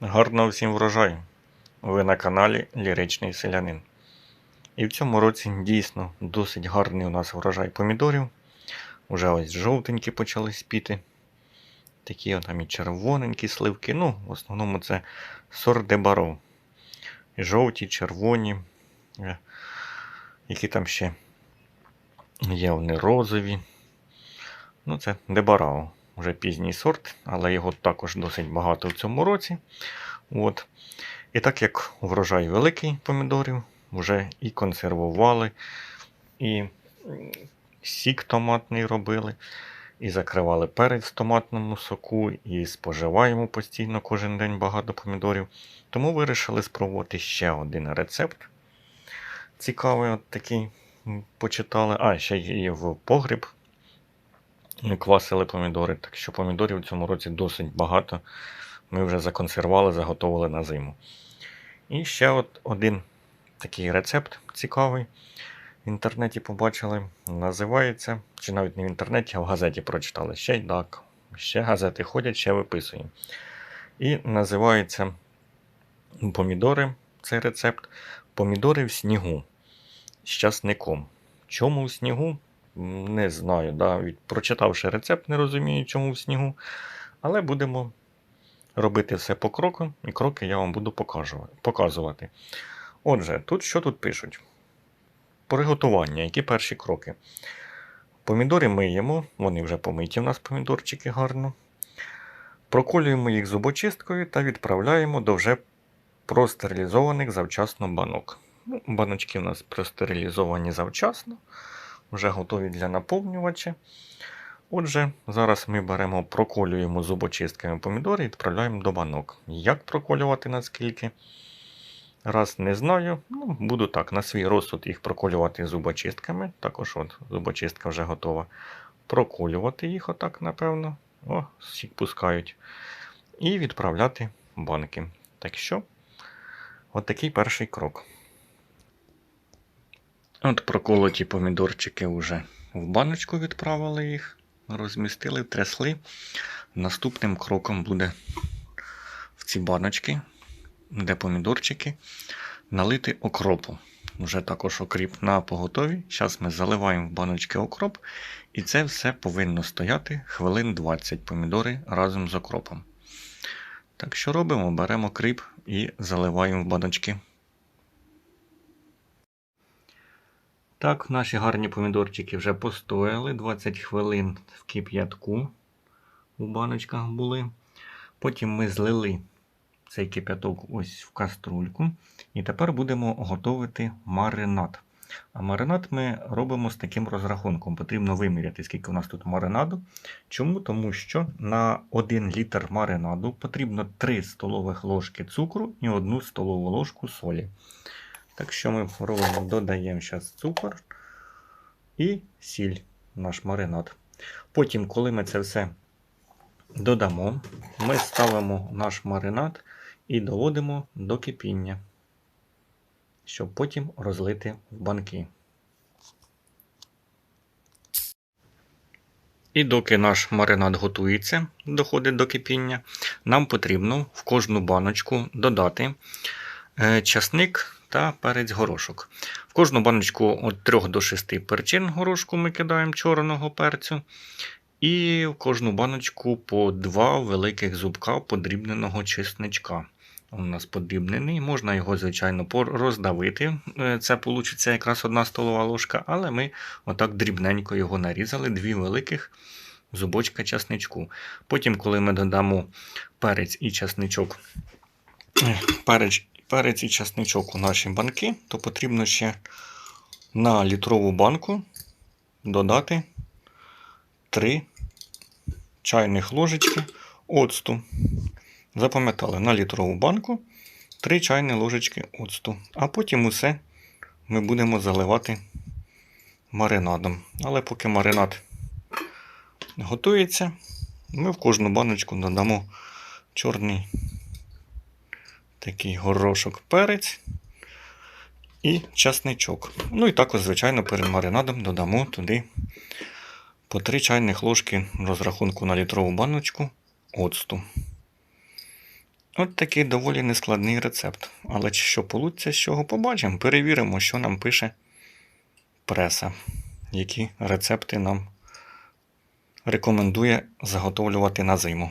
Гарного всім врожаю! Ви на каналі Ліричний Селянин. І в цьому році дійсно досить гарний у нас врожай помідорів. Уже ось жовтенькі почали спіти. Такі там і червоненькі сливки. Ну, в основному це сорт дебаров. Жовті, червоні. е, Які там ще є вони розові. Ну, це дебарао. Вже пізній сорт, але його також досить багато в цьому році. От. І так як врожай великий помідорів, вже і консервували, і сік томатний робили, і закривали перець в томатному соку, і споживаємо постійно кожен день багато помідорів. Тому вирішили спробувати ще один рецепт. Цікавий, от такий почитали. А, ще і в погріб квасили помідори, так що помідорів в цьому році досить багато. Ми вже законсервували, заготовили на зиму. І ще от один такий рецепт цікавий. В інтернеті побачили. Називається, чи навіть не в інтернеті, а в газеті прочитали. Ще й так. Ще газети ходять, ще виписуємо. І називається помідори, цей рецепт. Помідори в снігу з часником. Чому в снігу? Не знаю. Да? Від- Прочитавши рецепт, не розумію, чому в снігу. Але будемо робити все по кроку, і кроки я вам буду показувати. Отже, тут що тут пишуть? Приготування, які перші кроки. Помідори миємо, вони вже помиті в нас помідорчики гарно. Проколюємо їх зубочисткою та відправляємо до вже простерилізованих завчасно банок. Ну, баночки у нас простерилізовані завчасно, вже готові для наповнювача. Отже, зараз ми беремо, проколюємо зубочистками помідори і відправляємо до банок. Як проколювати наскільки? Раз не знаю. Ну, буду так, на свій розсуд їх проколювати зубочистками. Також от зубочистка вже готова. Проколювати їх отак, напевно. О, сік пускають. І відправляти банки. Так що, от такий перший крок. От проколоті помідорчики вже в баночку відправили їх, розмістили, трясли. Наступним кроком буде в ці баночки, де помідорчики, налити окропу. Вже також окріп на поготові. Зараз ми заливаємо в баночки окроп, і це все повинно стояти хвилин 20 помідори разом з окропом. Так що робимо? Беремо кріп і заливаємо в баночки. Так, наші гарні помідорчики вже постояли 20 хвилин в кип'ятку у баночках були. Потім ми злили цей кип'яток ось в каструльку. І тепер будемо готувати маринад. А маринад ми робимо з таким розрахунком. Потрібно виміряти, скільки у нас тут маринаду. Чому? Тому що на 1 літр маринаду потрібно 3 столових ложки цукру і 1 столову ложку солі. Так що ми робимо, додаємо зараз цукор і сіль наш маринад. Потім, коли ми це все додамо, ми ставимо наш маринад і доводимо до кипіння, щоб потім розлити в банки. І доки наш маринад готується, доходить до кипіння, нам потрібно в кожну баночку додати е, часник та перець горошок. В кожну баночку від 3 до 6 перчин горошку ми кидаємо чорного перцю. І в кожну баночку по два великих зубка подрібненого чесничка. У нас подрібнений, можна його, звичайно, роздавити. Е, Це вийде якраз одна столова ложка, але ми отак дрібненько його нарізали, дві великих зубочка часничку. Потім, коли ми додамо перець і часничок, перець, перець і часничок у наші банки, то потрібно ще на літрову банку додати 3 чайних ложечки оцту. Запам'ятали на літрову банку 3 чайні ложечки оцту. А потім усе ми будемо заливати маринадом. Але поки маринад готується, ми в кожну баночку додамо чорний такий горошок перець і часничок. Ну і також, звичайно, перед маринадом додамо туди по 3 чайних ложки розрахунку на літрову баночку оцту. От такий доволі нескладний рецепт. Але що получиться з чого побачимо, перевіримо, що нам пише преса, які рецепти нам рекомендує заготовлювати на зиму. Ну,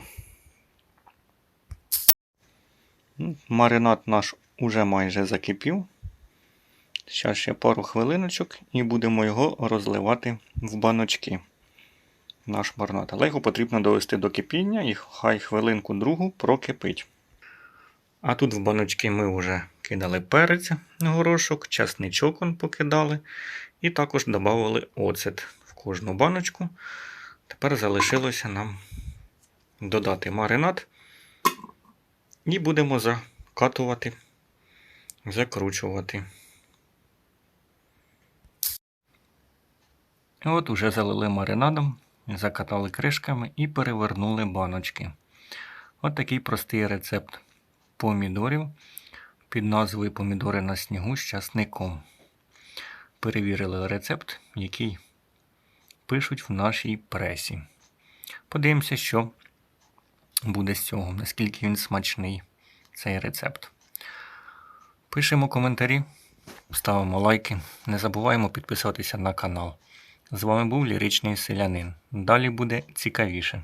Маринад наш уже майже закипів. Зараз ще пару хвилиночок і будемо його розливати в баночки. Наш маринад. Але його потрібно довести до кипіння і хай хвилинку другу прокипить. А тут в баночки ми вже кидали перець, горошок, часничок он покидали. І також додавали оцет в кожну баночку. Тепер залишилося нам додати маринад. І будемо закатувати, закручувати. От уже залили маринадом, закатали кришками і перевернули баночки. От такий простий рецепт помідорів під назвою Помідори на снігу з часником. Перевірили рецепт, який пишуть в нашій пресі. Подивимося, що буде з цього, наскільки він смачний, цей рецепт. Пишемо коментарі, ставимо лайки, не забуваємо підписатися на канал. З вами був Ліричний Селянин. Далі буде цікавіше.